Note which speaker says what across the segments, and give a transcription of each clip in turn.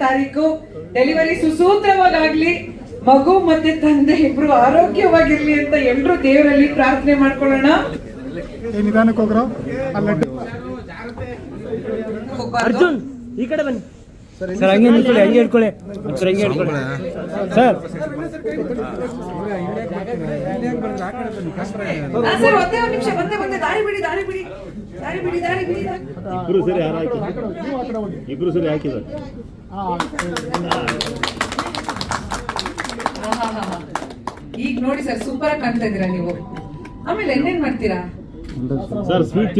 Speaker 1: ತಾರೀಕು. ಡೆಲಿವರಿ ಸುಸೂತ್ರವಾಗಲಿ ಮಗು ಮತ್ತೆ ತಂದೆ ಇಬ್ರು ಆರೋಗ್ಯವಾಗಿರ್ಲಿ ಅಂತ ಎಲ್ರು ದೇವರಲ್ಲಿ ಪ್ರಾರ್ಥನೆ ಮಾಡ್ಕೊಳ್ಳೋಣ.
Speaker 2: ಏ ನಿಧಾನಕ್ಕೆ ಹೋಗ್ರೋ? ಅಲ್ಲ
Speaker 3: ಅರ್ಜುನ್ ಈ ಕಡೆ ಬನ್ನಿ. ಸರ್ ಹಂಗೆ ನಿಂತ್ಕೊಳ್ಳಿ ಹಂಗೆ ಹಿಡ್ಕೊಳ್ಳಿ ಸರ್ ಹಂಗೆ ಹಿಡ್ಕೊಳ್ಳಿ ಸರ್.
Speaker 1: ಒಂದೇ ಒಂದ್ ನಿಮಿಷ ಬಂದೆ ಬಂದೆ ದಾರಿ ಬಿಡಿ ದಾರಿ ಬಿಡಿ. ದಾರಿ ಬಿಡಿ ದಾರಿ ಬಿಡಿ. ದಾರಿ-
Speaker 4: ಇಬ್ರು ಸರಿ ಯಾರು ಹಾಕಿ ಇಬ್ರು ಸರಿ ಹಾಕಿದ್ದಾರೆ.
Speaker 1: ಈಗ ನೋಡಿ ಸರ್ ಸೂಪರ್ ಆಗಿ ಕಾಣ್ತಾ ಇದೀರಾ ನೀವು. ಆಮೇಲೆ ಇನ್ನೇನ್ ಮಾಡ್ತೀರಾ?
Speaker 4: ಸರ್ ಸ್ವೀಟ್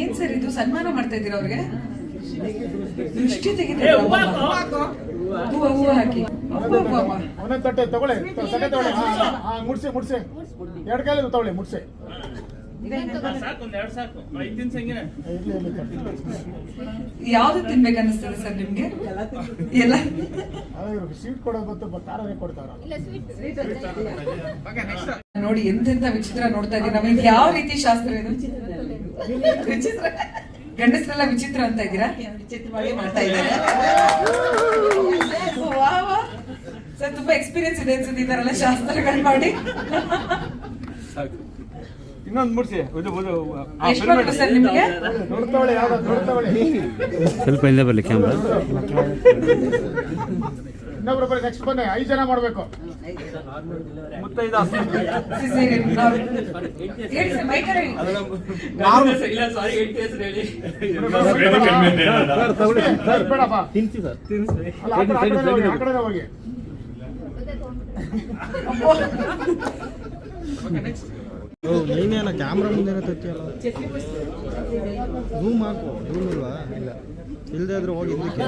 Speaker 1: ಏನ್ ಸರ್ ಇದು ಸನ್ಮಾನ ಮಾಡ್ತಾ ಇದ್ದೀರಾ ಅವ್ರಿಗೆ? ದೃಷ್ಟಿ ತೆಗಿತೀರಾ ಹೂವ ಹೂವ ಹಾಕಿ.
Speaker 2: ಒಂದೊಂದು ತಟ್ಟೆ ತಗೊಳ್ಳಿ. ಮುಡ್ಸಿ ಮುಡ್ಸಿ. ಎರಡು ಕೈಲಿ ತಗೊಳ್ಳಿ ಮುಡ್ಸಿ.
Speaker 1: ಯಾವ್ದು ತಿನ್ಬೇಕು ಅನಿಸ್ತದೆ ಸರ್ ನಿಮ್ಗೆ? ಎಲ್ಲ
Speaker 2: ಸ್ವೀಟ್ ಗೊತ್ತು ಕೊಡ್ತಾರ
Speaker 1: ನೋಡಿ ಎಂತೆಂತ ವಿಚಿತ್ರ ನೋಡ್ತಾ ಇದ್ದೀವಿ ನಮಗೆ ಯಾವ ರೀತಿ ಶಾಸ್ತ್ರ ಇದು? ವಿಚಿತ್ರ. ಗಂಡಸ್ರೆಲ್ಲ ವಿಚಿತ್ರ ಅಂತ ಇದ್ದೀರಾ? ವಿಚಿತ್ರವಾಗಿ ಮಾಡ್ತಾ ಇದ್ದಾರೆ. ಸರ್ ತುಂಬಾ ಎಕ್ಸ್ಪೀರಿಯನ್ಸ್ ಇದೆ ಅನ್ಸುತ್ತೆ ಈ ತರ ಎಲ್ಲ ಶಾಸ್ತ್ರಗಳು ಮಾಡಿ.
Speaker 5: ಇನ್ನೊಂದು ಮುಡಿಸಿ
Speaker 3: ಸ್ವಲ್ಪ ಇಲ್ಲೇ ಬರಲಿ ಕ್ಯಾಮ್ರಾ
Speaker 2: ಇನ್ನೊಬ್ರು ಬರೀ ನೆಕ್ಸ್ಟ್ ಬನ್ನಿ. ಐದು ಜನ ಮಾಡ್ಬೇಕು.
Speaker 5: ಮುತ್ತೈದ
Speaker 2: ಆ ಕಡೆ- ಹೋಗಿ.
Speaker 6: ನೀನೇನ ಕ್ಯಾಮ್ರಾ ಮುಂದೆ ತತ್ತಿಯಲ್ಲ ರೂಮ್ ಹಾಕು ರೂಮ್ ಇಲ್ವಾ? ಇಲ್ಲ. ಇಲ್ಲದೆ ಆದ್ರೆ ಹೋಗಿ ಹಿಂದಕ್ಕೆ.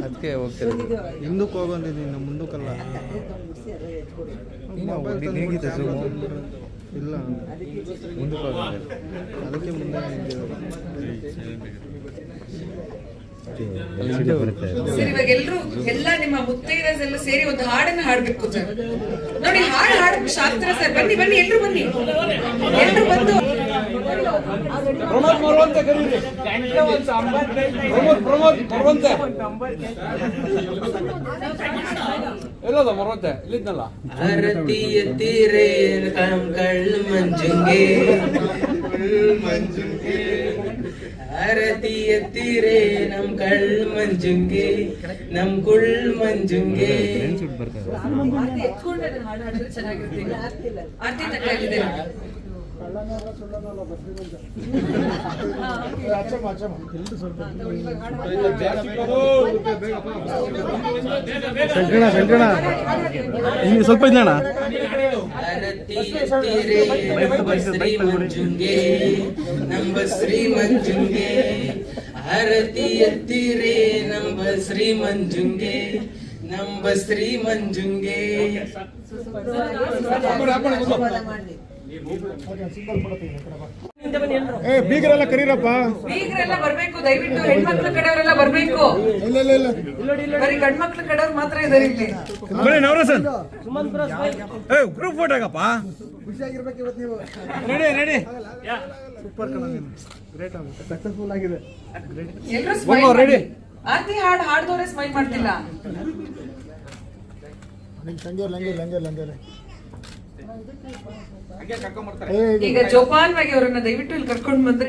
Speaker 6: ಅದಕ್ಕೆ ಹೋಗ್ತಾರೆ ಹಿಂದಕ್ಕೆ ಹೋಗಂದಿದ್ದೀನಿ ಮುಂದಕ್ಕಲ್ಲ. ಇಲ್ಲ ಮುಂದಕ್ಕೆ
Speaker 7: ಹೇಗಿದೆ zoom?
Speaker 6: ಇಲ್ಲ. ಅದಕ್ಕೆ ಮುಂದೆ
Speaker 1: ಸರ್ ಇವಾಗ ಎಲ್ಲರೂ ಎಲ್ಲ ನಿಮ್ಮ ಮುತ್ತೈದೆಸ್ ಎಲ್ಲ ಸೇರಿ ಒಂದು ಹಾಡನ್ನ ಹಾಡ್ಬೇಕು ಸರ್ ನೋಡಿ ಹಾಡು ಹಾಡ್ಬೇಕು ಶಾಸ್ತ್ರ ಸರ್ ಬನ್ನಿ ಬನ್ನಿ ಎಲ್ರು ಬನ್ನಿ. ಎಲ್ರು ಬಂದು.
Speaker 5: ಪ್ರಮೋದ್ ಬರುವಂತ ಕರೀರಿ. ಪ್ರಮೋದ್ ಪ್ರಮೋದ್ ಮರುವಂತೆ ಎಲ್ಲದ ಮರುವಂತೆ ಇಲ್ಲಿದ್ನಲ್ಲ
Speaker 7: ಆರತಿ ಎತ್ತಿರೆ ಕಣ್ ಕಳ್ಳು ಮಂಜುಂಗೆ. ಆರತಿ ಎತ್ತಿರೆ ನಮ್ ಕಳ್ ಮಂಜುಂಗೆ ನಮ್ ಕುಳ್ ಮಂಜುಂಗೆ.
Speaker 6: ಸಂಕಣ ಸಂಕಣ ಸ್ವಲ್ಪ
Speaker 7: ಎತ್ತಿರೆ ನಂಬ ಶ್ರೀ ಮಂಜುಂಗೆ ನಂಬ ಶ್ರೀ ಮಂಜುಂಗೆ ಆರತಿ ಎತ್ತಿರೆ ನಂಬ ಶ್ರೀ ಮಂಜುಂಗೆ ನಂಬ ಶ್ರೀ ಮಂಜುಂಗೆ
Speaker 2: ಬೀಗರೆಲ್ಲ ಕರೀರಪ್ಪ.
Speaker 1: ಬೀಗರೆಲ್ಲ ಬರ್ಬೇಕು ದಯವಿಟ್ಟು ಹೆಣ್ಮಕ್ಳ ಕಡೆಯವರೆಲ್ಲ ಬರ್ಬೇಕು.
Speaker 2: ಇಲ್ಲ ಇಲ್ಲ ಇಲ್ಲ.
Speaker 1: ಬರೀ ಗಂಡ್ಮಕ್ಳ ಕಡೆಯವ್ರು ಮಾತ್ರ ಇದಾರೆ ಇಲ್ಲಿ.
Speaker 5: ಬನ್ನಿ ನವರಸನ್ ಏ ಗ್ರೂಪ್ ಫೋಟೋ ನೀವು. ರೆಡಿ ರೆಡಿ
Speaker 2: ಸೂಪರ್ ಕಣ ಗ್ರೇಟ್ ಆಗುತ್ತೆ ಸಕ್ಸಸ್ಫುಲ್ ಆಗಿದೆ.
Speaker 5: ಎಲ್ಲರೂ
Speaker 1: ಸ್ಮೈಲ್
Speaker 5: ready?
Speaker 1: ಆರ್ತಿ ಹಾಡ್ದವ್ರೆ ಸ್ಮೈಲ್ ಮಾಡ್ತಿಲ್ಲ.
Speaker 2: ಲಂಗೆ ಲಂಗೆ ಲಂಗೆ ಇದು
Speaker 1: ಈಗ ಜೋಪಾನ್ವಾಗಿ ಅವರನ್ನ ದಯವಿಟ್ಟು ಇಲ್ಲಿ ಕರ್ಕೊಂಡು ಬಂದ್ರೆ